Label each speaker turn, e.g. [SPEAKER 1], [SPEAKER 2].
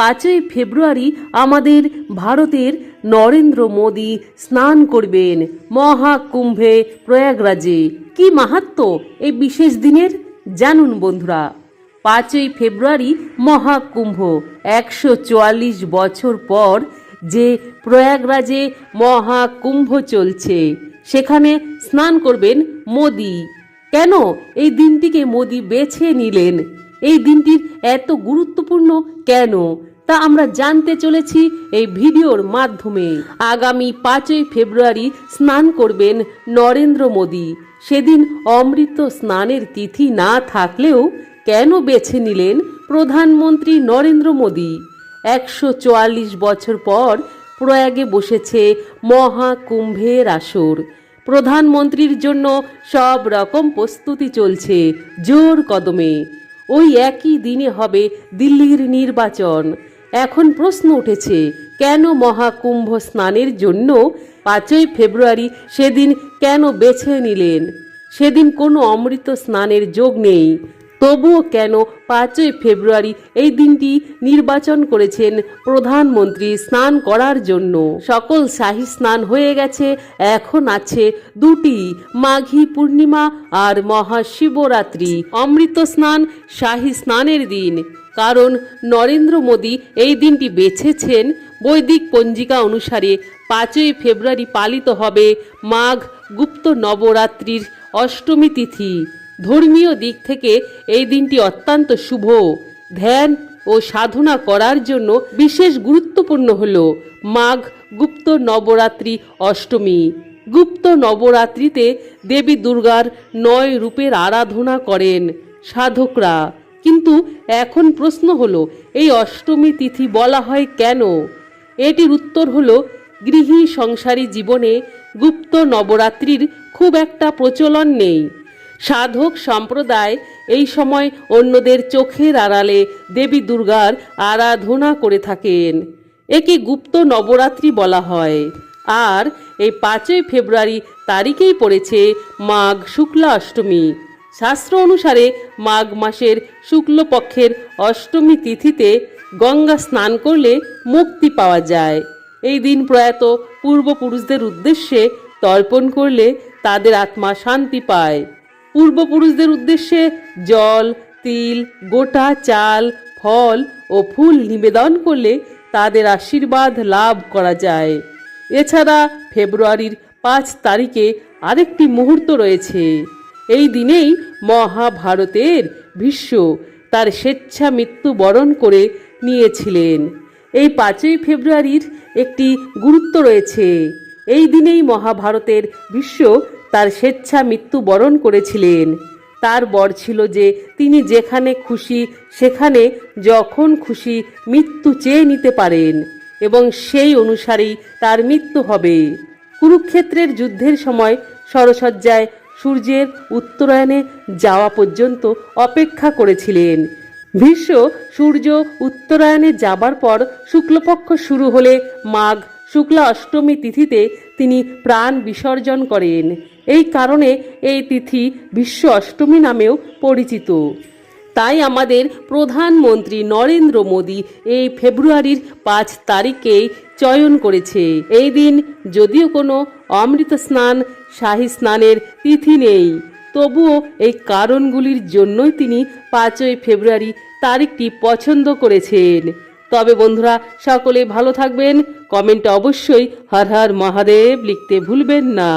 [SPEAKER 1] পাঁচই ফেব্রুয়ারি আমাদের ভারতের নরেন্দ্র মোদী স্নান করবেন মহাকুম্ভে প্রয়াগরাজে। কি মাহাত্ম এই বিশেষ দিনের? জানুন বন্ধুরা। পাঁচই ফেব্রুয়ারি মহাকুম্ভ, একশো চুয়াল্লিশ বছর পর যে প্রয়াগরাজে মহাকুম্ভ চলছে, সেখানে স্নান করবেন মোদি। কেন এই দিনটিকে মোদি বেছে নিলেন? এই দিনটির এত গুরুত্বপূর্ণ কেন? তা আমরা জানতে চলেছি এই ভিডিওর মাধ্যমে। আগামী পাঁচই ফেব্রুয়ারি স্নান করবেন নরেন্দ্র মোদী। সেদিন অমৃত স্নানের তিথি না থাকলেও কেন বেছে নিলেন প্রধানমন্ত্রী নরেন্দ্র মোদী? একশো চুয়াল্লিশ বছর পর প্রয়াগে বসেছে মহাকুম্ভের আসর। প্রধানমন্ত্রীর জন্য সব রকম প্রস্তুতি চলছে জোর কদমে। ওই একই দিনে হবে দিল্লির নির্বাচন। এখন প্রশ্ন উঠেছে, কেন মহাকুম্ভ স্নানের জন্য পাঁচই ফেব্রুয়ারি সেদিন কেন বেছে নিলেন? সেদিন কোনো অমৃত স্নানের যোগ নেই। তবুও কেন পাঁচই ফেব্রুয়ারি এই দিনটি নির্বাচন করেছেন প্রধানমন্ত্রী স্নান করার জন্য? সকল শাহী স্নান হয়ে গেছে, এখন আছে দুটি, মাঘী পূর্ণিমা আর মহাশিবরাত্রি। অমৃত স্নান, শাহী স্নানের দিন। কারণ নরেন্দ্র মোদী এই দিনটি বেছেছেন বৈদিক পঞ্জিকা অনুসারে পাঁচই ফেব্রুয়ারি পালিত হবে মাঘ গুপ্ত নবরাত্রির অষ্টমী তিথি। ধর্মীয় দিক থেকে এই দিনটি অত্যন্ত শুভ। ধ্যান ও সাধনা করার জন্য বিশেষ গুরুত্বপূর্ণ হল মাঘ গুপ্ত নবরাত্রি অষ্টমী। গুপ্ত নবরাত্রিতে দেবী দুর্গার নয় রূপের আরাধনা করেন সাধকরা। কিন্তু এখন প্রশ্ন হলো, এই অষ্টমী তিথি বলা হয় কেন? এটির উত্তর হলো, গৃহী সংসারী জীবনে গুপ্ত নবরাত্রির খুব একটা প্রচলন নেই। সাধক সম্প্রদায় এই সময় অন্যদের চোখের আড়ালে দেবী দুর্গার আরাধনা করে থাকেন। একে গুপ্ত নবরাত্রি বলা হয়। আর এই পাঁচই ফেব্রুয়ারি তারিখেই পড়েছে মাঘ শুক্লা অষ্টমী। শাস্ত্র অনুসারে মাঘ মাসের শুক্লপক্ষের অষ্টমী তিথিতে গঙ্গা স্নান করলে মুক্তি পাওয়া যায়। এই দিন প্রয়াত পূর্বপুরুষদের উদ্দেশ্যে তর্পণ করলে তাদের আত্মা শান্তি পায়। পূর্বপুরুষদের উদ্দেশ্যে জল, তিল, গোটা চাল, ফল ও ফুল নিবেদন করলে তাদের আশীর্বাদ লাভ করা যায়। এছাড়া ফেব্রুয়ারির পাঁচ তারিখে আরেকটি মুহূর্ত রয়েছে। এই দিনেই মহাভারতের ভীষ্ম তার স্বেচ্ছা মৃত্যু বরণ করে নিয়েছিলেন। এই পাঁচই ফেব্রুয়ারির একটি গুরুত্ব রয়েছে। এই দিনেই মহাভারতের ভীষ্ম তার স্বেচ্ছা মৃত্যু বরণ করেছিলেন। তার বর ছিল যে তিনি যেখানে খুশি সেখানে যখন খুশি মৃত্যু চেয়ে নিতে পারেন এবং সেই অনুসারেই তার মৃত্যু হবে। কুরুক্ষেত্রের যুদ্ধের সময় সরসজ্জায় সূর্যের উত্তরায়ণে যাওয়া পর্যন্ত অপেক্ষা করেছিলেন। ভীষ্ম সূর্য উত্তরায়ণে যাবার পর শুক্লপক্ষ শুরু হলে মাঘ, শুক্লা অষ্টমী তিথিতে তিনি প্রাণ বিসর্জন করেন। এই কারণে এই তিথি বিশ্ব অষ্টমী নামেও পরিচিত। তাই আমাদের প্রধানমন্ত্রী নরেন্দ্র মোদী এই ফেব্রুয়ারির পাঁচ তারিখেই চয়ন করেছে। এই দিন যদিও কোনো অমৃত স্নান, শাহী স্নানের তিথি নেই, তবুও এই কারণগুলির জন্যই তিনি পাঁচই ফেব্রুয়ারি তারিখটি পছন্দ করেছেন। তবে বন্ধুরা, সকলে ভালো থাকবেন। কমেন্টে অবশ্যই হর হর মহাদেব লিখতে ভুলবেন না।